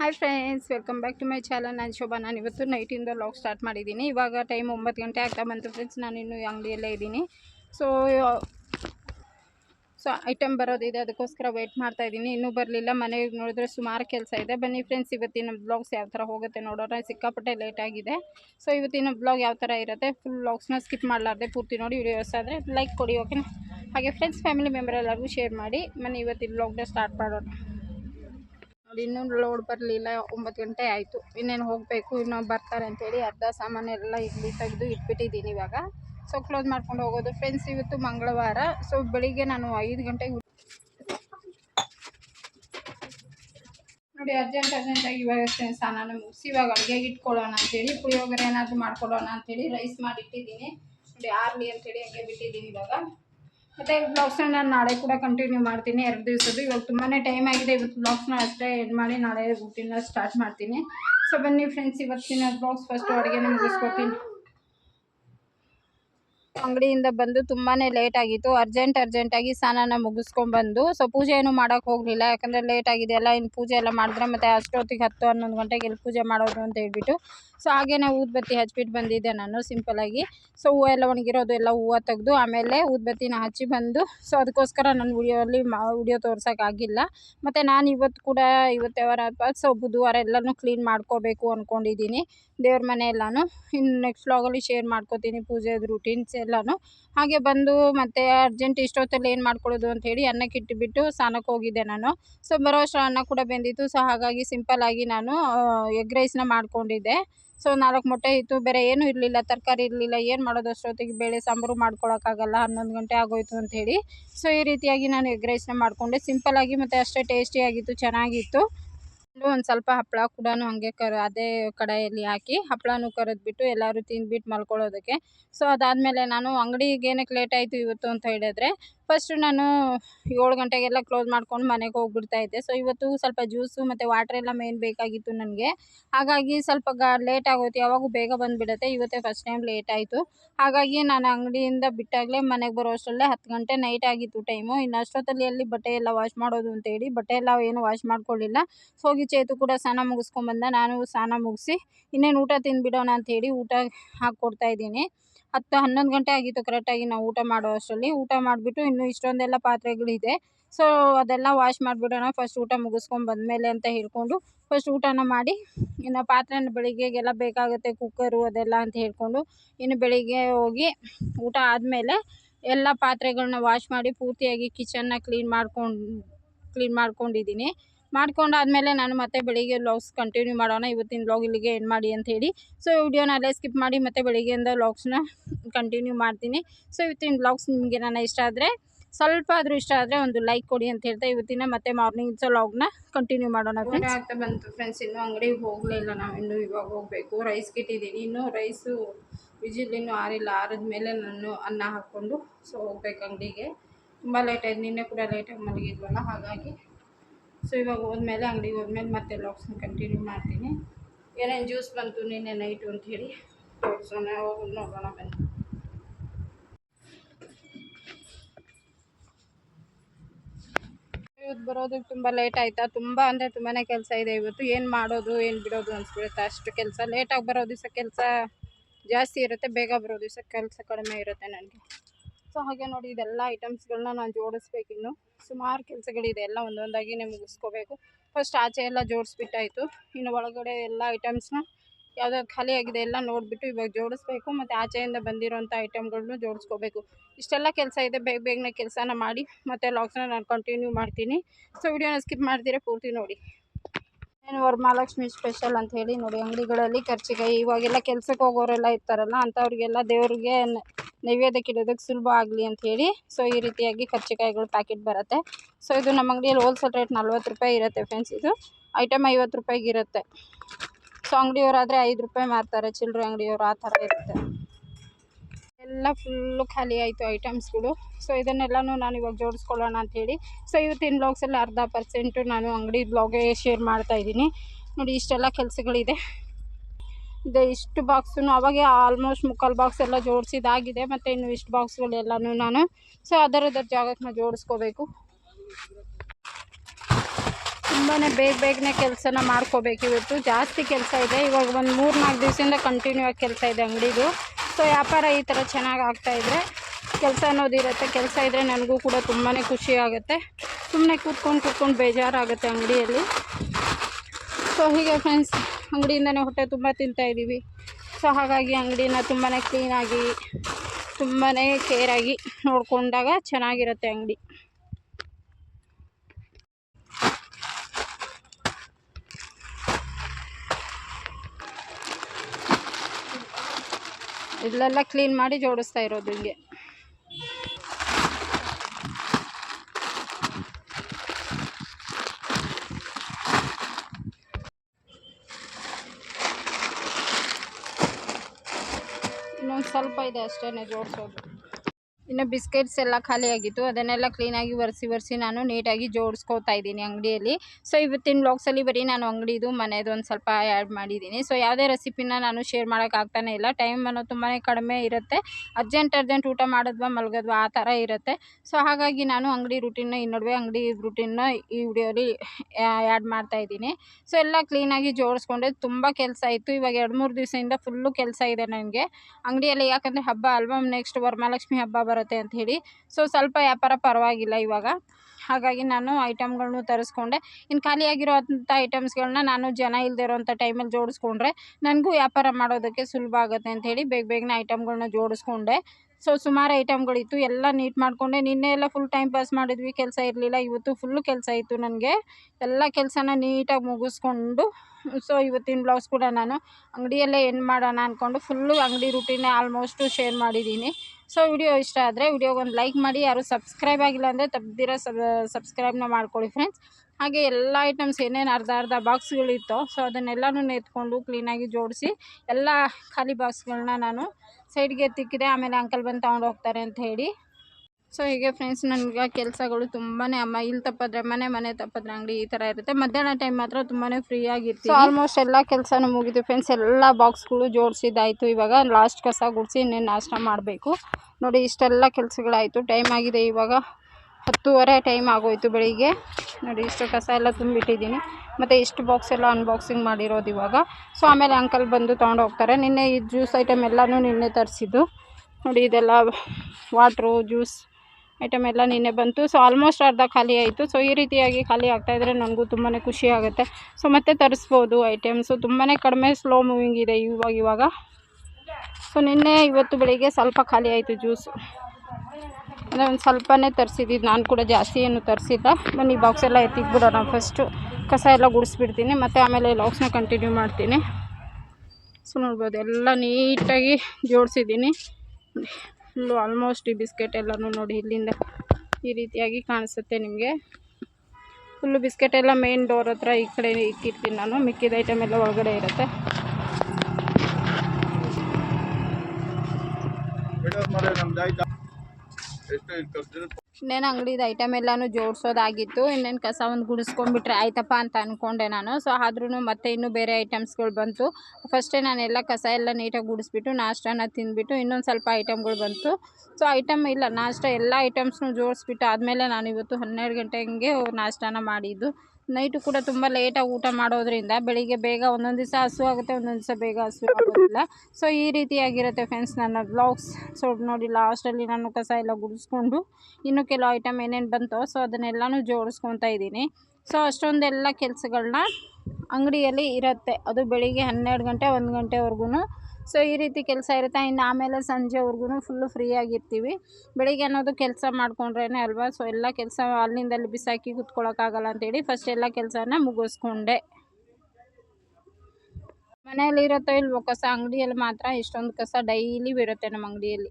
Hi friends welcome back to my channel ನಾನು ಶೋಭಾ. ನಾನು ಇವತ್ತು ನೈಟಿಂದ ಲಾಗ್ ಸ್ಟಾರ್ಟ್ ಮಾಡಿದ್ದೀನಿ. ಇವಾಗ ಟೈಮ್ ಒಂಬತ್ತು ಗಂಟೆ ಆಗ್ತಾ ಬಂತು ಫ್ರೆಂಡ್ಸ್ ನಾನು ಇನ್ನೂ ಅಂಗಡಿಯಲ್ಲೇ ಇದ್ದೀನಿ. ಸೊ ಸೊ ಐಟಮ್ ಬರೋದಿದೆ, ಅದಕ್ಕೋಸ್ಕರ ವೆಯ್ಟ್ ಮಾಡ್ತಾ ಇದ್ದೀನಿ. ಇನ್ನೂ ಬರಲಿಲ್ಲ. ಮನೆಗೆ ನೋಡಿದ್ರೆ ಸುಮಾರು ಕೆಲಸ ಇದೆ. ಬನ್ನಿ ಫ್ರೆಂಡ್ಸ್ ಇವತ್ತಿನ ಬ್ಲಾಗ್ಸ್ ಯಾವ ಥರ ಹೋಗುತ್ತೆ ನೋಡೋಣ. ಸಿಕ್ಕಾಪಟ್ಟೆ ಲೇಟ್ ಆಗಿದೆ. ಸೊ ಇವತ್ತಿನ ಬ್ಲಾಗ್ ಯಾವ ಥರ ಇರುತ್ತೆ ಫುಲ್ ಬ್ಲಾಗ್ಸ್ನ ಸ್ಕಿಪ್ ಮಾಡಲಾರ್ದೆ ಪೂರ್ತಿ ನೋಡಿ ವಿಡಿಯೋಸ್ ಆದರೆ ಲೈಕ್ ಕೊಡಿ ಓಕೆನಾ ಹಾಗೆ ಫ್ರೆಂಡ್ಸ್ ಫ್ಯಾಮಿಲಿ ಮೆಂಬರ್ ಎಲ್ಲರಿಗೂ ಶೇರ್ ಮಾಡಿ ಬನ್ನಿ ಇವತ್ತಿನ ಲಾಕ್ಡೌನ್ ಸ್ಟಾರ್ಟ್ ಮಾಡೋಣ. ನೋಡಿ, ಇನ್ನೂ ಲೋಡ್ ಬರಲಿಲ್ಲ, ಒಂಬತ್ತು ಗಂಟೆ ಆಯಿತು. ಇನ್ನೇನು ಹೋಗಬೇಕು, ಇನ್ನೂ ಬರ್ತಾರೆ ಅಂತೇಳಿ ಅರ್ಧ ಸಾಮಾನೆಲ್ಲ ಇಲ್ಲಿ ತೆಗೆದು ಇಟ್ಬಿಟ್ಟಿದ್ದೀನಿ ಇವಾಗ. ಸೊ ಕ್ಲೋಸ್ ಮಾಡ್ಕೊಂಡು ಹೋಗೋದು. ಫ್ರೆಂಡ್ಸ್ ಇವತ್ತು ಮಂಗಳವಾರ. ಸೊ ಬೆಳಿಗ್ಗೆ ನಾನು ಐದು ಗಂಟೆಗೆ ನೋಡಿ ಅರ್ಜೆಂಟ್ ಅರ್ಜೆಂಟಾಗಿ ಇವಾಗ ಸ್ನಾನ ಮುಗಿಸಿ, ಇವಾಗ ಅಡುಗೆಗೆ ಇಟ್ಕೊಳ್ಳೋಣ ಅಂತೇಳಿ, ಪುಳಿಯೋಗರೆ ಏನಾದರೂ ಮಾಡ್ಕೊಳ್ಳೋಣ ಅಂತೇಳಿ ರೈಸ್ ಮಾಡಿಟ್ಟಿದ್ದೀನಿ. ನೋಡಿ, ಆರ್ಲಿ ಅಂತೇಳಿ ಹಂಗೆ ಬಿಟ್ಟಿದ್ದೀನಿ ಇವಾಗ. ಮತ್ತು ಬ್ಲಾಗ್ಸ್ನ ನಾನು ನಾಳೆ ಕೂಡ ಕಂಟಿನ್ಯೂ ಮಾಡ್ತೀನಿ. ಎರಡು ದಿವಸದ್ದು. ಇವಾಗ ತುಂಬಾ ಟೈಮ್ ಆಗಿದೆ. ಇವತ್ತು ಬ್ಲಾಗ್ಸ್ನ ಅಷ್ಟೇ ಎಡ್ ಮಾಡಿ ನಾಳೆ ರೂಟೀನ ಸ್ಟಾರ್ಟ್ ಮಾಡ್ತೀನಿ. ಸೊ ಬನ್ನಿ ಫ್ರೆಂಡ್ಸ್ ಇವತ್ತಿನ ಬ್ಲಾಗ್ಸ್ ಫಸ್ಟು ಅಡುಗೆನ ಮುಗಿಸ್ಕೊತೀನಿ. ಅಂಗಡಿಯಿಂದ ಬಂದು ತುಂಬಾನೇ ಲೇಟ್ ಆಗಿತ್ತು. ಅರ್ಜೆಂಟ್ ಅರ್ಜೆಂಟ್ ಅರ್ಜೆಂಟಾಗಿ ಸ್ನಾನನ ಮುಗಿಸ್ಕೊಂಡ್ಬಂದು. ಸೊ ಪೂಜೆ ಏನು ಮಾಡಕ್ ಹೋಗಲಿಲ್ಲ. ಯಾಕಂದ್ರೆ ಲೇಟ್ ಆಗಿದೆ. ಎಲ್ಲ ಇನ್ನು ಪೂಜೆ ಎಲ್ಲ ಮಾಡಿದ್ರೆ ಮತ್ತೆ ಅಷ್ಟೊತ್ತಿಗೆ ಹತ್ತು, ಹನ್ನೊಂದು ಗಂಟೆಗೆ ಎಲ್ಲಿ ಪೂಜೆ ಮಾಡೋದು ಅಂತ ಹೇಳ್ಬಿಟ್ಟು. ಸೊ ಹಾಗೇನೆ ಊದ್ಬತ್ತಿ ಹಚ್ಬಿಟ್ಟು ಬಂದಿದ್ದೆ ನಾನು ಆಗಿ. ಸೊ ಹೂವು ಎಲ್ಲ ಒಣಗಿರೋದು ಎಲ್ಲ ಹೂವು ತೆಗೆದು ಆಮೇಲೆ ಊದ್ಬತ್ತಿನ ಹಚ್ಚಿ ಬಂದು. ಸೊ ಅದಕ್ಕೋಸ್ಕರ ನಾನು ವಿಡಿಯೋಲ್ಲಿ ವಿಡಿಯೋ ತೋರ್ಸೋಕ್ಕಾಗಿಲ್ಲ ಮತ್ತು ನಾನು ಇವತ್ತು ಕೂಡ ಇವತ್ತು ಯಾವಾರ ಸೊ ಬುಧವಾರ ಎಲ್ಲನೂ ಕ್ಲೀನ್ ಮಾಡ್ಕೋಬೇಕು ಅಂದ್ಕೊಂಡಿದ್ದೀನಿ ದೇವ್ರ ಮನೆ ಎಲ್ಲನೂ ಇನ್ನು ನೆಕ್ಸ್ಟ್ ವ್ಲಾಗಲ್ಲಿ ಶೇರ್ ಮಾಡ್ಕೋತೀನಿ ಪೂಜೆದು ರೂಟೀನ್ಸ್ ಎಲ್ಲನೂ. ಹಾಗೆ ಬಂದು ಮತ್ತೆ ಅರ್ಜೆಂಟ್ ಇಷ್ಟೊತ್ತಲ್ಲಿ ಏನು ಮಾಡ್ಕೊಳ್ಳೋದು ಅಂತ ಹೇಳಿ ಅನ್ನಕ್ಕೆ ಇಟ್ಟುಬಿಟ್ಟು ಸ್ನಾನಕ್ಕೆ ಹೋಗಿದ್ದೆ ನಾನು. ಸೊ ಬರೋ ಅಷ್ಟು ಅನ್ನ ಕೂಡ ಬೆಂದಿತ್ತು. ಸೊ ಹಾಗಾಗಿ ಸಿಂಪಲ್ಲಾಗಿ ನಾನು ಎಗ್ ರೈಸ್ನ ಮಾಡ್ಕೊಂಡಿದ್ದೆ. ಸೊ ನಾಲ್ಕು ಮೊಟ್ಟೆ ಇತ್ತು. ಬೇರೆ ಏನೂ ಇರಲಿಲ್ಲ. ತರಕಾರಿ ಇರಲಿಲ್ಲ. ಏನು ಮಾಡೋದು ಅಷ್ಟೊತ್ತಿಗೆ ಬೇಳೆ ಸಾಂಬಾರು ಮಾಡ್ಕೊಳಕ್ಕಾಗಲ್ಲ. ಹನ್ನೊಂದು ಗಂಟೆ ಆಗೋಯ್ತು ಅಂಥೇಳಿ ಸೊ ಈ ರೀತಿಯಾಗಿ ನಾನು ಎಗ್ ರೈಸ್ನ ಮಾಡಿಕೊಂಡೆ. ಸಿಂಪಲ್ಲಾಗಿ ಮತ್ತು ಅಷ್ಟೇ ಟೇಸ್ಟಿಯಾಗಿತ್ತು ಚೆನ್ನಾಗಿತ್ತು. ಒಂದು ಸ್ವಲ್ಪ ಹಪ್ಪಳ ಕೂಡ ಹಂಗೆ ಕರ, ಅದೇ ಕಡಾಯಲ್ಲಿ ಹಾಕಿ ಹಪ್ಪಳನೂ ಕರೆದ್ಬಿಟ್ಟು ಎಲ್ಲರೂ ತಿಂದ್ಬಿಟ್ಟು ಮಲ್ಕೊಳ್ಳೋದಕ್ಕೆ. ಸೊ ಅದಾದಮೇಲೆ ನಾನು ಅಂಗಡಿಗೆ ಏನಕ್ಕೆ ಲೇಟ್ ಆಯಿತು ಇವತ್ತು ಅಂತ ಹೇಳಿದ್ರೆ ಫಸ್ಟು ನಾನು ಏಳು ಗಂಟೆಗೆಲ್ಲ ಕ್ಲೋಸ್ ಮಾಡ್ಕೊಂಡು ಮನೆಗೆ ಹೋಗ್ಬಿಡ್ತಾ ಇದ್ದೆ. ಸೊ ಇವತ್ತು ಸ್ವಲ್ಪ ಜ್ಯೂಸು ಮತ್ತು ವಾಟ್ರ್ ಎಲ್ಲ ಮೇನ್ ಬೇಕಾಗಿತ್ತು ನನಗೆ. ಹಾಗಾಗಿ ಸ್ವಲ್ಪ ಗ, ಲೇಟ್ ಆಗೋಯ್ತು. ಯಾವಾಗೂ ಬೇಗ ಬಂದುಬಿಡುತ್ತೆ. ಇವತ್ತೇ ಫಸ್ಟ್ ಟೈಮ್ ಲೇಟ್ ಆಯಿತು. ಹಾಗಾಗಿ ನಾನು ಅಂಗಡಿಯಿಂದ ಬಿಟ್ಟಾಗಲೇ ಮನೆಗೆ ಬರೋ ಅಷ್ಟರಲ್ಲೇ ಹತ್ತು ಗಂಟೆ ನೈಟ್ ಆಗಿತ್ತು ಟೈಮು. ಇನ್ನು ಅಷ್ಟೊತ್ತಲ್ಲಿ ಎಲ್ಲಿ ಬಟ್ಟೆ ಎಲ್ಲ ವಾಶ್ ಮಾಡೋದು ಅಂತೇಳಿ ಬಟ್ಟೆ ಎಲ್ಲ ಏನು ವಾಶ್ ಮಾಡ್ಕೊಳ್ಳಿಲ್ಲ. ಸೊ ಹೋಗಿ ಚೇತು ಕೂಡ ಸ್ನಾನ ಮುಗಿಸ್ಕೊಂಬಂದ ನಾನು ಸ್ನಾನ ಮುಗಿಸಿ ಇನ್ನೇನು ಊಟ ತಿಂದುಬಿಡೋಣ ಅಂಥೇಳಿ ಊಟ ಹಾಕ್ಕೊಡ್ತಾ ಇದ್ದೀನಿ. ಹತ್ತು ಹನ್ನೊಂದು ಗಂಟೆ ಆಗಿತ್ತು ಕರೆಕ್ಟಾಗಿ ನಾವು ಊಟ ಮಾಡೋ ಅಷ್ಟರಲ್ಲಿ. ಊಟ ಮಾಡಿಬಿಟ್ಟು ಇನ್ನೂ ಇಷ್ಟೊಂದೆಲ್ಲ ಪಾತ್ರೆಗಳಿದೆ. ಸೊ ಅದೆಲ್ಲ ವಾಶ್ ಮಾಡಿಬಿಡೋಣ. ಫಸ್ಟ್ ಊಟ ಮುಗಿಸ್ಕೊಂಡು ಬಂದಮೇಲೆ ಅಂತ ಹೇಳಿಕೊಂಡು ಫಸ್ಟ್ ಊಟನ ಮಾಡಿ, ಇನ್ನು ಪಾತ್ರೆನ ಬೆಳಿಗ್ಗೆಗೆಲ್ಲ ಬೇಕಾಗುತ್ತೆ ಕುಕ್ಕರು ಅದೆಲ್ಲ ಅಂತ ಹೇಳಿಕೊಂಡು ಇನ್ನು ಬೆಳಿಗ್ಗೆ ಹೋಗಿ ಊಟ ಆದಮೇಲೆ ಎಲ್ಲ ಪಾತ್ರೆಗಳನ್ನ ವಾಶ್ ಮಾಡಿ ಪೂರ್ತಿಯಾಗಿ ಕಿಚನ್ನ ಕ್ಲೀನ್ ಮಾಡ್ಕೊಂಡು ಕ್ಲೀನ್ ಮಾಡ್ಕೊಂಡಿದ್ದೀನಿ. ಮಾಡ್ಕೊಂಡಾದಮೇಲೆ ನಾನು ಮತ್ತೆ ಬೆಳಿಗ್ಗೆ ಲಾಗ್ಸ್ ಕಂಟಿನ್ಯೂ ಮಾಡೋಣ ಇವತ್ತಿನ ವ್ಲಾಗ್ ಇಲ್ಲಿಗೆ ಏನು ಮಾಡಿ ಅಂತ ಹೇಳಿ. ಸೊ ವಿಡಿಯೋನ ಅಲ್ಲೇ ಸ್ಕಿಪ್ ಮಾಡಿ ಮತ್ತೆ ಬೆಳಿಗ್ಗೆಯಿಂದ ಲಾಗ್ಸ್ನ ಕಂಟಿನ್ಯೂ ಮಾಡ್ತೀನಿ. ಸೊ ಇವತ್ತಿನ ವ್ಲಾಗ್ಸ್ ನಿಮಗೆ ನಾನು ಇಷ್ಟ ಆದರೆ ಸ್ವಲ್ಪ ಆದರೂ ಇಷ್ಟ ಆದರೆ ಒಂದು ಲೈಕ್ ಕೊಡಿ ಅಂತ ಹೇಳ್ತಾ ಇವತ್ತಿನ ಮತ್ತೆ ಮಾರ್ನಿಂಗ್ ಲಾಗ್ನ ಕಂಟಿನ್ಯೂ ಮಾಡೋಣ ಆಗ್ತಾ ಬಂತು ಫ್ರೆಂಡ್ಸ್ ಇನ್ನೂ ಅಂಗಡಿಗೆ ಹೋಗಲಿಲ್ಲ ನಾವು. ಇನ್ನೂ ಇವಾಗ ಹೋಗಬೇಕು. ರೈಸ್ ಕಿಟ್ಟಿದ್ದೀನಿ. ಇನ್ನೂ ರೈಸು ವಿಜಿಲ್ ಇನ್ನೂ ಆರಿಲ್ಲ. ಆರಿದ ಮೇಲೆ ನಾನು ಅನ್ನ ಹಾಕ್ಕೊಂಡು ಸೊ ಹೋಗ್ಬೇಕು ಅಂಗಡಿಗೆ. ತುಂಬ ಲೇಟಾಗಿ ನಿನ್ನೆ ಕೂಡ ಲೇಟಾಗಿ ಮಲಗಿದ್ವಲ್ಲ ಹಾಗಾಗಿ ಸೊ ಇವಾಗ ಹೋದ್ಮೇಲೆ ಅಂಗಡಿಗೆ ಹೋದ್ಮೇಲೆ ಮತ್ತೆ ಲಾಕ್ಸ್ನ ಕಂಟಿನ್ಯೂ ಮಾಡ್ತೀನಿ. ಏನೇನು ಜ್ಯೂಸ್ ಬಂತು, ನಿನ್ನೆ ನೈಟು ಅಂಥೇಳಿ ತೋರಿಸೋಣ ಹೋಗಿ ನೋಡೋಣ ಬನ್ನಿ. ಇವತ್ತು ಬರೋದಕ್ಕೆ ತುಂಬ ಲೇಟ್ ಆಯಿತಾ? ತುಂಬ ಅಂದರೆ ತುಂಬಾ ಕೆಲಸ ಇದೆ ಇವತ್ತು. ಏನು ಮಾಡೋದು, ಏನು ಬಿಡೋದು ಅನಿಸ್ಬಿಡುತ್ತೆ. ಅಷ್ಟು ಕೆಲಸ. ಲೇಟಾಗಿ ಬರೋ ದಿವಸ ಕೆಲಸ ಜಾಸ್ತಿ ಇರುತ್ತೆ, ಬೇಗ ಬರೋ ದಿವಸ ಕೆಲಸ ಕಡಿಮೆ ಇರುತ್ತೆ ನನಗೆ. ಸೊ ಹಾಗೆ ನೋಡಿ ಇದೆಲ್ಲ ಐಟಮ್ಸ್ಗಳನ್ನ ನಾನು ಜೋಡಿಸ್ಬೇಕಿನ್ನು ಸುಮಾರು ಕೆಲಸಗಳಿದೆ, ಎಲ್ಲ ಒಂದೊಂದಾಗಿನೇ ಮುಗಿಸ್ಕೋಬೇಕು. ಫಸ್ಟ್ ಆಚೆ ಎಲ್ಲ ಜೋಡಿಸ್ಬಿಟ್ಟಾಯಿತು. ಇನ್ನು ಒಳಗಡೆ ಎಲ್ಲ ಐಟಮ್ಸ್ನ ಯಾವ್ದಾದ್ರು ಖಾಲಿ ಆಗಿದೆ ಎಲ್ಲ ನೋಡಿಬಿಟ್ಟು ಇವಾಗ ಜೋಡಿಸ್ಬೇಕು. ಮತ್ತು ಆಚೆಯಿಂದ ಬಂದಿರೋಂಥ ಐಟಮ್ಗಳನ್ನೂ ಜೋಡಿಸ್ಕೋಬೇಕು. ಇಷ್ಟೆಲ್ಲ ಕೆಲಸ ಇದೆ, ಬೇಗ ಬೇಗನೆ ಕೆಲಸನ ಮಾಡಿ ಮತ್ತು ಲಾಗ್ಸ್ನ ನಾನು ಕಂಟಿನ್ಯೂ ಮಾಡ್ತೀನಿ. ಸೊ ವಿಡಿಯೋನ ಸ್ಕಿಪ್ ಮಾಡ್ತೀರಾ ಪೂರ್ತಿ ನೋಡಿ. ಏನು ವರ್ಮಹಾಲಕ್ಷ್ಮಿ ಸ್ಪೆಷಲ್ ಅಂತ ಹೇಳಿ ನೋಡಿ ಅಂಗಡಿಗಳಲ್ಲಿ ಖರ್ಚಿಗೆ ಇವಾಗೆಲ್ಲ ಕೆಲ್ಸಕ್ಕೆ ಹೋಗೋರೆಲ್ಲ ಇರ್ತಾರಲ್ಲ ಅಂಥವ್ರಿಗೆಲ್ಲ ದೇವ್ರಿಗೆ ನೈವೇದ್ಯಕ್ಕೆ ಇಡೋದಕ್ಕೆ ಸುಲಭ ಆಗಲಿ ಅಂತ ಹೇಳಿ ಸೊ ಈ ರೀತಿಯಾಗಿ ಕರ್ಚಿಕಾಯಿಗಳು ಪ್ಯಾಕೆಟ್ ಬರುತ್ತೆ. ಸೊ ಇದು ನಮ್ಮ ಅಂಗಡಿಯಲ್ಲಿ ಹೋಲ್ಸೇಲ್ ರೇಟ್ ನಲ್ವತ್ತು ರೂಪಾಯಿ ಇರುತ್ತೆ ಫ್ರೆಂಡ್ಸ್ ಇದು. ಐಟಮ್ ಐವತ್ತು ರೂಪಾಯಿಗೆ ಇರುತ್ತೆ. ಸೊ ಅಂಗಡಿಯವರಾದರೆ ಐದು ರೂಪಾಯಿ ಮಾರ್ತಾರೆ, ಚಿಲ್ಲರೆ ಅಂಗಡಿಯವರು ಆ ಥರ ಇರುತ್ತೆ. ಎಲ್ಲ ಫುಲ್ಲು ಖಾಲಿ ಆಯಿತು ಐಟಮ್ಸ್ಗಳು ಸೊ ಇದನ್ನೆಲ್ಲನೂ ನಾನು ಇವಾಗ ಜೋಡಿಸ್ಕೊಳ್ಳೋಣ ಅಂಥೇಳಿ ಸೊ ಇವತ್ತಿನ ಬ್ಲಾಗ್ಸಲ್ಲಿ ಅರ್ಧ ಪರ್ಸೆಂಟು ನಾನು ಅಂಗಡಿ ಬ್ಲಾಗೇ ಶೇರ್ ಮಾಡ್ತಾಯಿದ್ದೀನಿ ನೋಡಿ ಇಷ್ಟೆಲ್ಲ ಕೆಲಸಗಳಿದೆ. ಇದೆ ಇಷ್ಟು ಬಾಕ್ಸು ಅವಾಗೆ ಆಲ್ಮೋಸ್ಟ್ ಮುಕ್ಕಾಲು ಬಾಕ್ಸ್ ಎಲ್ಲ ಜೋಡಿಸಿದಾಗಿದೆ, ಮತ್ತು ಇನ್ನು ಇಷ್ಟು ಬಾಕ್ಸ್ಗಳೆಲ್ಲನೂ ನಾನು. ಸೊ ಅದರ ಅದರ ಜಾಗಕ್ಕೆ ನಾನು ಜೋಡಿಸ್ಕೋಬೇಕು. ತುಂಬಾ ಬೇಗ ಬೇಗನೆ ಕೆಲಸನ ಮಾಡ್ಕೋಬೇಕು ಇವತ್ತು. ಜಾಸ್ತಿ ಕೆಲಸ ಇದೆ. ಇವಾಗ ಒಂದು ಮೂರು ನಾಲ್ಕು ದಿವಸದಿಂದ ಕಂಟಿನ್ಯೂ ಆಗಿ ಕೆಲಸ ಇದೆ ಅಂಗಡಿದು. ಸೊ ವ್ಯಾಪಾರ ಈ ಥರ ಚೆನ್ನಾಗಿ ಆಗ್ತಾಯಿದ್ರೆ ಕೆಲಸ ಅನ್ನೋದಿರುತ್ತೆ ಕೆಲಸ ಇದ್ದರೆ ನನಗೂ ಕೂಡ ತುಂಬಾ ಖುಷಿ ಆಗುತ್ತೆ. ಸುಮ್ಮನೆ ಕೂತ್ಕೊಂಡು ಕೂತ್ಕೊಂಡು ಬೇಜಾರಾಗುತ್ತೆ ಅಂಗಡಿಯಲ್ಲಿ. ಸೊ ಹೀಗೆ ಫ್ರೆಂಡ್ಸ್ ಅಂಗಡಿಯಿಂದನೇ ಹೊಟ್ಟೆ ತುಂಬ ತಿಂತಾಯಿದ್ದೀವಿ ಸೊ ಹಾಗಾಗಿ ಅಂಗಡಿನ ತುಂಬಾ ಕ್ಲೀನಾಗಿ ತುಂಬಾ ಕೇರಾಗಿ ನೋಡಿಕೊಂಡಾಗ ಚೆನ್ನಾಗಿರುತ್ತೆ ಅಂಗಡಿ. ಇಲ್ಲೆಲ್ಲ ಕ್ಲೀನ್ ಮಾಡಿ ಜೋಡಿಸ್ತಾ ಇರೋದು ಹಿಂಗೆ ಇನ್ನೊಂದು ಸ್ವಲ್ಪ ಇದೆ ಅಷ್ಟೇ ಜೋಡಿಸೋದು ಇನ್ನು ಬಿಸ್ಕೆಟ್ಸ್ ಎಲ್ಲ ಖಾಲಿಯಾಗಿತ್ತು ಅದನ್ನೆಲ್ಲ ಕ್ಲೀನಾಗಿ ಒರೆಸಿ ಒರೆಸಿ ನಾನು ನೀಟಾಗಿ ಜೋಡಿಸ್ಕೋತಾ ಇದ್ದೀನಿ ಅಂಗಡಿಯಲ್ಲಿ. ಸೊ ಇವತ್ತಿನ ಬ್ಲಾಗ್ಸಲ್ಲಿ ಬರೀ ನಾನು ಅಂಗಡಿದು, ಮನೆದು ಒಂದು ಸ್ವಲ್ಪ ಆ್ಯಡ್ ಮಾಡಿದ್ದೀನಿ. ಸೊ ಯಾವುದೇ ರೆಸಿಪಿನ ನಾನು ಶೇರ್ ಮಾಡೋಕ್ಕಾಗ್ತಾನೆ ಇಲ್ಲ. ಟೈಮ್ ಅನ್ನೋದು ತುಂಬಾ ಕಡಿಮೆ ಇರುತ್ತೆ. ಅರ್ಜೆಂಟ್ ಅರ್ಜೆಂಟ್ ಊಟ ಮಾಡಿದ್ವಾ, ಮಲಗೋದ್ವಾ, ಆ ಥರ ಇರುತ್ತೆ. ಸೊ ಹಾಗಾಗಿ ನಾನು ಅಂಗಡಿ ರೂಟೀನ್ನ ಈ ನಡುವೆ ಅಂಗಡಿ ರೂಟೀನ್ನ ಈ ವಿಡಿಯೋಲಿ ಆ್ಯಡ್ ಮಾಡ್ತಾ ಇದ್ದೀನಿ. ಸೊ ಎಲ್ಲ ಕ್ಲೀನಾಗಿ ಜೋಡಿಸ್ಕೊಂಡೆ. ತುಂಬ ಕೆಲಸ ಇತ್ತು. ಇವಾಗ ಎರಡು ಮೂರು ದಿವಸದಿಂದ ಫುಲ್ಲು ಕೆಲಸ ಇದೆ ನನಗೆ. ಅಂಗಡಿಯಲ್ಲಿ ಯಾಕಂದರೆ ಹಬ್ಬ ಅಲ್ವಾ ನೆಕ್ಸ್ಟ್ ವರಮಹಾಲಕ್ಷ್ಮಿ ಹಬ್ಬ ಬರುತ್ತೆ. ಅಂತ ಹೇಳಿ. ಸೊ ಸ್ವಲ್ಪ ವ್ಯಾಪಾರ ಪರವಾಗಿಲ್ಲ ಇವಾಗ. ಹಾಗಾಗಿ ನಾನು ಐಟಮ್ಗಳನ್ನು ತರಿಸ್ಕೊಂಡೆ. ಇನ್ನು ಖಾಲಿಯಾಗಿರೋವಂಥ ಐಟಮ್ಸ್ಗಳನ್ನ ನಾನು ಜನ ಇಲ್ಲದೆ ಇರೋಂಥ ಟೈಮಲ್ಲಿ ಜೋಡಿಸ್ಕೊಂಡ್ರೆ ನನಗೂ ವ್ಯಾಪಾರ ಮಾಡೋದಕ್ಕೆ ಸುಲಭ ಆಗುತ್ತೆ ಅಂಥೇಳಿ ಬೇಗ ಬೇಗನೆ ಐಟಮ್ಗಳನ್ನ ಜೋಡಿಸ್ಕೊಂಡೆ. ಸೊ ಸುಮಾರು ಐಟಮ್ಗಳಿತ್ತು ಎಲ್ಲ ನೀಟ್ ಮಾಡಿಕೊಂಡೆ. ನಿನ್ನೆ ಎಲ್ಲ ಫುಲ್ ಟೈಮ್ ಪಾಸ್ ಮಾಡಿದ್ವಿ. ಕೆಲಸ ಇರಲಿಲ್ಲ. ಇವತ್ತು ಫುಲ್ಲು ಕೆಲಸ ಇತ್ತು ನನಗೆ. ಎಲ್ಲ ಕೆಲಸನ ನೀಟಾಗಿ ಮುಗಿಸ್ಕೊಂಡು ಸೊ ಇವತ್ತಿನ ಬ್ಲೌಸ್ ಕೂಡ ನಾನು ಅಂಗಡಿಯಲ್ಲೇ ಏನು ಮಾಡೋಣ ಅಂದ್ಕೊಂಡು ಫುಲ್ಲು ಅಂಗಡಿ ರುಟೀನೇ ಆಲ್ಮೋಸ್ಟು ಶೇರ್ ಮಾಡಿದ್ದೀನಿ. ಸೊ ವಿಡಿಯೋ ಇಷ್ಟ ಆದರೆ ವಿಡಿಯೋಗೊಂದು ಲೈಕ್ ಮಾಡಿ, ಯಾರು ಸಬ್ಸ್ಕ್ರೈಬ್ ಆಗಿಲ್ಲ ಅಂದರೆ ತಪ್ಪದಿರ ಸಬ್ಸ್ಕ್ರೈಬ್ನ ಮಾಡ್ಕೊಳ್ಳಿ ಫ್ರೆಂಡ್ಸ್ ಹಾಗೆ ಎಲ್ಲ ಐಟಮ್ಸ್ ಏನೇನು ಅರ್ಧ ಅರ್ಧ ಬಾಕ್ಸ್ಗಳಿತ್ತೋ ಸೊ ಅದನ್ನೆಲ್ಲನೂ ಎತ್ಕೊಂಡು ಕ್ಲೀನಾಗಿ ಜೋಡಿಸಿ ಎಲ್ಲ ಖಾಲಿ ಬಾಕ್ಸ್ಗಳನ್ನ ನಾನು ಸೈಡ್ಗೆ ತಿಕ್ಕಿದೆ, ಆಮೇಲೆ ಅಂಕಲ್ ಬಂದು ತೊಗೊಂಡು ಹೋಗ್ತಾರೆ ಅಂತ ಹೇಳಿ. ಸೊ ಹೀಗೆ ಫ್ರೆಂಡ್ಸ್ ನನಗೆ ಕೆಲಸಗಳು ತುಂಬಾ ಅಮ್ಮ ಇಲ್ಲಿ ತಪ್ಪಿದ್ರೆ, ಮನೆ ಮನೆ ತಪ್ಪಿದ್ರೆ ಅಂಗಡಿ ಈ ಥರ ಇರುತ್ತೆ. ಮಧ್ಯಾಹ್ನ ಟೈಮ್ ಮಾತ್ರ ತುಂಬಾ ಫ್ರೀ ಆಗಿರ್ತೀವಿ ಆಲ್ಮೋಸ್ಟ್ ಎಲ್ಲ ಕೆಲಸನೂ ಮುಗಿದು ಫ್ರೆಂಡ್ಸ್ ಎಲ್ಲ ಬಾಕ್ಸ್ಗಳು ಜೋಡಿಸಿದ್ದಾಯಿತು ಇವಾಗ. ಲಾಸ್ಟ್ ಕಸ ಗುಡಿಸಿ ಇನ್ನೇನು ನಾಷ್ಟ ಮಾಡಬೇಕು. ನೋಡಿ, ಇಷ್ಟೆಲ್ಲ ಕೆಲಸಗಳಾಯಿತು. ಟೈಮ್ ಆಗಿದೆ ಇವಾಗ. ಹತ್ತುವರೆ ಟೈಮ್ ಆಗೋಯ್ತು ಬೆಳಿಗ್ಗೆ. ನೋಡಿ, ಇಷ್ಟು ಕಸ ಎಲ್ಲ ತುಂಬಿಟ್ಟಿದ್ದೀನಿ. ಮತ್ತು ಇಷ್ಟು ಬಾಕ್ಸ್ ಎಲ್ಲ ಅನ್ಬಾಕ್ಸಿಂಗ್ ಮಾಡಿರೋದು ಇವಾಗ. ಸೊ ಆಮೇಲೆ ಅಂಕಲ್ ಬಂದು ತೊಗೊಂಡು ಹೋಗ್ತಾರೆ. ನಿನ್ನೆ ಈ ಜ್ಯೂಸ್ ಐಟಮ್ ಎಲ್ಲನೂ ನಿನ್ನೆ ತರಿಸಿದ್ದು. ನೋಡಿ, ಇದೆಲ್ಲ ವಾಟ್ರು ಜ್ಯೂಸ್ ಐಟಮ್ ಎಲ್ಲ ನಿನ್ನೆ ಬಂತು. ಸೊ ಆಲ್ಮೋಸ್ಟ್ ಅರ್ಧ ಖಾಲಿ ಆಯಿತು. ಸೊ ಈ ರೀತಿಯಾಗಿ ಖಾಲಿ ಆಗ್ತಾಯಿದ್ರೆ ನನಗೂ ತುಂಬಾ ಖುಷಿ ಆಗುತ್ತೆ. ಸೊ ಮತ್ತೆ ತರಿಸ್ಬೋದು ಐಟಮ್ಸು ತುಂಬಾ ಕಡಿಮೆ ಸ್ಲೋ ಮೂವಿಂಗ್ ಇದೆ ಇವಾಗ ಇವಾಗ. ಸೊ ನಿನ್ನೆ ಇವತ್ತು ಬೆಳಿಗ್ಗೆ ಸ್ವಲ್ಪ ಖಾಲಿ ಆಯಿತು ಜ್ಯೂಸು ಅಂದರೆ ಒಂದು ಸ್ವಲ್ಪನೇ ತರಿಸಿದ್ದು ನಾನು ಕೂಡ ಜಾಸ್ತಿ ಏನು ತರಿಸಿಲ್ಲ. ಬನ್ನಿ ಬಾಕ್ಸ್ ಎಲ್ಲ ಎತ್ತಿಕ್ಬಿಡೋಣ ಫಸ್ಟು ಕಸ ಎಲ್ಲ ಗುಡಿಸ್ಬಿಡ್ತೀನಿ. ಮತ್ತು ಆಮೇಲೆ ಲಾಕ್ಸ್ನ ಕಂಟಿನ್ಯೂ ಮಾಡ್ತೀನಿ. ಸೊ ನೋಡ್ಬೋದು. ಎಲ್ಲ ನೀಟಾಗಿ ಜೋಡಿಸಿದ್ದೀನಿ. ಫುಲ್ಲು ಆಲ್ಮೋಸ್ಟ್ ಈ ಬಿಸ್ಕೆಟ್ ಎಲ್ಲನೂ ನೋಡಿ ಇಲ್ಲಿಂದ ಈ ರೀತಿಯಾಗಿ ಕಾಣಿಸುತ್ತೆ ನಿಮಗೆ. ಫುಲ್ಲು ಬಿಸ್ಕೆಟ್ ಎಲ್ಲ ಮೇನ್ ಡೋರ್ ಹತ್ರ ಈ ಕಡೆ ಇಕ್ಕಿರ್ತೀನಿ ನಾನು. ಮಿಕ್ಕಿದ ಐಟಮ್ ಎಲ್ಲ ಒಳಗಡೆ ಇರುತ್ತೆ. ಇನ್ನೇನು ಅಂಗಡಿದು ಐಟಮ್ ಎಲ್ಲಾನು ಜೋಡಿಸೋದಾಗಿತ್ತು, ಇನ್ನೇನು ಕಸ ಒಂದು ಗುಡಿಸ್ಕೊಂಡ್ಬಿಟ್ರೆ ಆಯ್ತಪ್ಪ ಅಂತ ಅಂದ್ಕೊಂಡೆ ನಾನು. ಸೊ ಆದ್ರೂ ಮತ್ತೆ ಇನ್ನೂ ಬೇರೆ ಐಟಮ್ಸ್ಗಳು ಬಂತು. ಫಸ್ಟೇ ನಾನೆಲ್ಲ ಕಸ ಎಲ್ಲ ನೀಟಾಗಿ ಗುಡಿಸ್ಬಿಟ್ಟು, ನಾಷ್ಟನ ತಿಂದ್ಬಿಟ್ಟು, ಇನ್ನೊಂದು ಸ್ವಲ್ಪ ಐಟಮ್ಗಳು ಬಂತು. ಸೊ ಐಟಮ್ ಇಲ್ಲ, ನಾಷ್ಟ ಎಲ್ಲ ಐಟಮ್ಸ್ನು ಜೋಡಿಸ್ಬಿಟ್ಟು ಆದಮೇಲೆ ನಾನು ಇವತ್ತು ಹನ್ನೆರಡು ಗಂಟೆ ಹಂಗೆ ನಾಷ್ಟನ ಮಾಡಿದ್ದು. ನೈಟು ಕೂಡ ತುಂಬ ಲೇಟಾಗಿ ಊಟ ಮಾಡೋದ್ರಿಂದ ಬೆಳಿಗ್ಗೆ ಬೇಗ ಒಂದೊಂದು ದಿವಸ ಹಸು ಆಗುತ್ತೆ, ಒಂದೊಂದು ದಿವಸ ಬೇಗ ಹಸು ಆಗೋದಿಲ್ಲ. ಸೊ ಈ ರೀತಿಯಾಗಿರುತ್ತೆ ಫ್ರೆಂಡ್ಸ್ ನನ್ನ ಬ್ಲಾಗ್ಸ್ ಸೊ ನೋಡಿ ಲಾಸ್ಟಲ್ಲಿ ನಾನು ಕಸ ಎಲ್ಲ ಗುಡಿಸ್ಕೊಂಡು ಇನ್ನು ಕೆಲವು ಐಟಮ್ ಏನೇನು ಬಂತೋ ಸೊ ಅದನ್ನೆಲ್ಲನೂ ಜೋಡಿಸ್ಕೊತಾ ಇದ್ದೀನಿ. ಸೊ ಅಷ್ಟೊಂದೆಲ್ಲ ಕೆಲಸಗಳನ್ನ ಅಂಗಡಿಯಲ್ಲಿ ಇರುತ್ತೆ. ಅದು ಬೆಳಿಗ್ಗೆ ಹನ್ನೆರಡು ಗಂಟೆ, ಒಂದು ಗಂಟೆವರೆಗೂ ಸೊ ಈ ರೀತಿ ಕೆಲಸ ಇರುತ್ತೆ. ಇನ್ನು ಆಮೇಲೆ ಸಂಜೆವರೆಗೂ ಫುಲ್ಲು ಫ್ರೀಯಾಗಿರ್ತೀವಿ ಬೆಳಿಗ್ಗೆ ಅನ್ನೋದು ಕೆಲಸ ಮಾಡ್ಕೊಂಡ್ರೇ ಅಲ್ವಾ? ಸೊ ಎಲ್ಲ ಕೆಲಸ ಅಲ್ಲಿಂದ ಅಲ್ಲಿ ಬಿಸಾಕಿ ಕುತ್ಕೊಳ್ಳೋಕ್ಕಾಗಲ್ಲ ಅಂತೇಳಿ ಫಸ್ಟ್ ಎಲ್ಲ ಕೆಲಸನ ಮುಗಿಸ್ಕೊಂಡೆ. ಮನೆಯಲ್ಲಿ ಇರುತ್ತೋ ಇಲ್ವೋ? ಕಸ ಅಂಗಡಿಯಲ್ಲಿ ಮಾತ್ರ ಇಷ್ಟೊಂದು ಕಸ ಡೈಲಿ ಬೀರುತ್ತೆ ನಮ್ಮ ಅಂಗಡಿಯಲ್ಲಿ.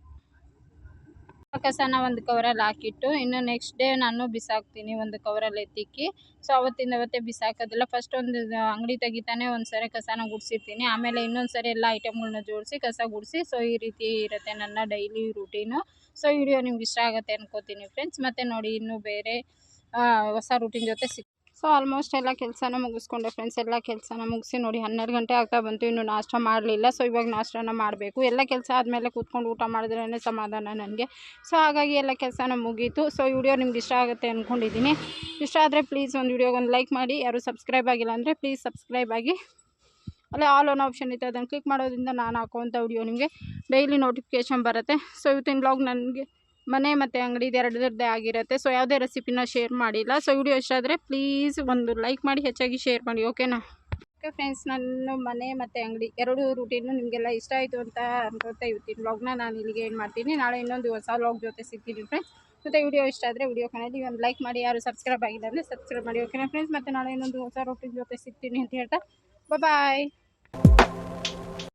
ಕಸನ ಒಂದು ಕವರಲ್ಲಿ ಹಾಕಿಟ್ಟು, ಇನ್ನು ನೆಕ್ಸ್ಟ್ ಡೇ ನಾನು ಬಿಸಾಕ್ತೀನಿ ಒಂದು ಕವರಲ್ಲಿ ಎತ್ತಿಕ್ಕಿ. ಸೊ ಅವತ್ತಿಂದ ಅವತ್ತೇ ಬಿಸಾಕೋದಿಲ್ಲ. ಫಸ್ಟ್ ಒಂದು ಅಂಗಡಿ ತೆಗಿತಾನೆ ಒಂದು ಸರಿ ಕಸನ ಗುಡಿಸಿರ್ತೀನಿ. ಆಮೇಲೆ ಇನ್ನೊಂದು ಸರಿ ಎಲ್ಲ ಐಟಮ್ಗಳನ್ನ ಜೋಡಿಸಿ ಕಸ ಗುಡಿಸಿ ಸೊ ಈ ರೀತಿ ಇರುತ್ತೆ ನನ್ನ ಡೈಲಿ ರೂಟೀನು ಸೊ ವಿಡಿಯೋ ನಿಮ್ಗೆ ಇಷ್ಟ ಆಗುತ್ತೆ ಅನ್ಕೋತೀನಿ ಫ್ರೆಂಡ್ಸ್ ಮತ್ತು ನೋಡಿ, ಇನ್ನೂ ಬೇರೆ ಹೊಸ ರೂಟೀನ್ ಜೊತೆ ಸಿಕ್ ಸೊ ಆಲ್ಮೋಸ್ಟ್ ಎಲ್ಲ ಕೆಲಸನ ಮುಗಿಸ್ಕೊಂಡೆ ಫ್ರೆಂಡ್ಸ್ ಎಲ್ಲ ಕೆಲಸನ ಮುಗಿಸಿ ನೋಡಿ ಹನ್ನೆರಡು ಗಂಟೆ ಆಗ್ತಾ ಬಂತು, ಇನ್ನು ನಾಷ್ಟ ಮಾಡಲಿಲ್ಲ. ಸೊ ಇವಾಗ ನಾಷ್ಟನ ಮಾಡಬೇಕು. ಎಲ್ಲ ಕೆಲಸ ಆದಮೇಲೆ ಕೂತ್ಕೊಂಡು ಊಟ ಮಾಡಿದ್ರೇ ಸಮಾಧಾನ ನನಗೆ. ಸೊ ಹಾಗಾಗಿ ಎಲ್ಲ ಕೆಲಸನ ಮುಗೀತು. ಸೊ ಈ ವಿಡಿಯೋ ನಿಮ್ಗೆ ಇಷ್ಟ ಆಗುತ್ತೆ ಅಂದ್ಕೊಂಡಿದ್ದೀನಿ ಇಷ್ಟ ಆದರೆ ಪ್ಲೀಸ್ ಒಂದು ವಿಡಿಯೋಗೆ ಒಂದು ಲೈಕ್ ಮಾಡಿ. ಯಾರು ಸಬ್ಸ್ಕ್ರೈಬ್ ಆಗಿಲ್ಲ ಅಂದರೆ ಪ್ಲೀಸ್ ಸಬ್ಸ್ಕ್ರೈಬ್ ಆಗಿ. ಅಲ್ಲೇ ಆಲ್ ಓನ್ ಆಪ್ಷನ್ ಇತ್ತು, ಅದನ್ನು ಕ್ಲಿಕ್ ಮಾಡೋದ್ರಿಂದ ನಾನು ಹಾಕುವಂಥ ವಿಡಿಯೋ ನಿಮಗೆ ಡೈಲಿ ನೋಟಿಫಿಕೇಶನ್ ಬರುತ್ತೆ. ಸೊ ಇವತ್ತಿನ ಬ್ಲಾಗ್ ನನಗೆ ಮನೆ ಮತ್ತು ಅಂಗಡಿದು ಎರಡರದ್ದೇ ಆಗಿರುತ್ತೆ. ಸೊ ಯಾವುದೇ ರೆಸಿಪಿನ ಶೇರ್ ಮಾಡಿಲ್ಲ. ಸೊ ವಿಡಿಯೋ ಇಷ್ಟ ಆದರೆ ಪ್ಲೀಸ್ ಒಂದು ಲೈಕ್ ಮಾಡಿ, ಹೆಚ್ಚಾಗಿ ಶೇರ್ ಮಾಡಿ ಓಕೆನಾ ಓಕೆ ಫ್ರೆಂಡ್ಸ್ ನನ್ನ ಮನೆ ಮತ್ತು ಅಂಗಡಿ ಎರಡು ರೂಟೀನು ನಿಮಗೆಲ್ಲ ಇಷ್ಟ ಆಯಿತು ಅಂತ ಅನ್ಕೋತಾ ಇರ್ತೀನಿ. ಬ್ಲಾಗ್ನ ನಾನು ಇಲ್ಲಿಗೆ ಏನು ಮಾಡ್ತೀನಿ. ನಾಳೆ ಇನ್ನೊಂದು ಹೊಸ ಬ್ಲಾಗ್ ಜೊತೆ ಸಿಗ್ತೀನಿ ಫ್ರೆಂಡ್ಸ್ ಮತ್ತು ವಿಡಿಯೋ ಇಷ್ಟ ಆದರೆ ವಿಡಿಯೋ ಕಾಣಿ ಒಂದು ಲೈಕ್ ಮಾಡಿ, ಯಾರು ಸಬ್ಸ್ಕ್ರೈಬ್ ಆಗಿಲ್ಲ ಅಂದರೆ ಸಬ್ಸ್ಕ್ರೈಬ್ ಮಾಡಿ ಓಕೆನಾ ಫ್ರೆಂಡ್ಸ್ ಮತ್ತು ನಾಳೆ ಇನ್ನೊಂದು ಹೊಸ ರೂಟೀನ್ ಜೊತೆ ಸಿಗ್ತೀನಿ ಅಂತ ಹೇಳ್ತಾ. ಬಾಯ್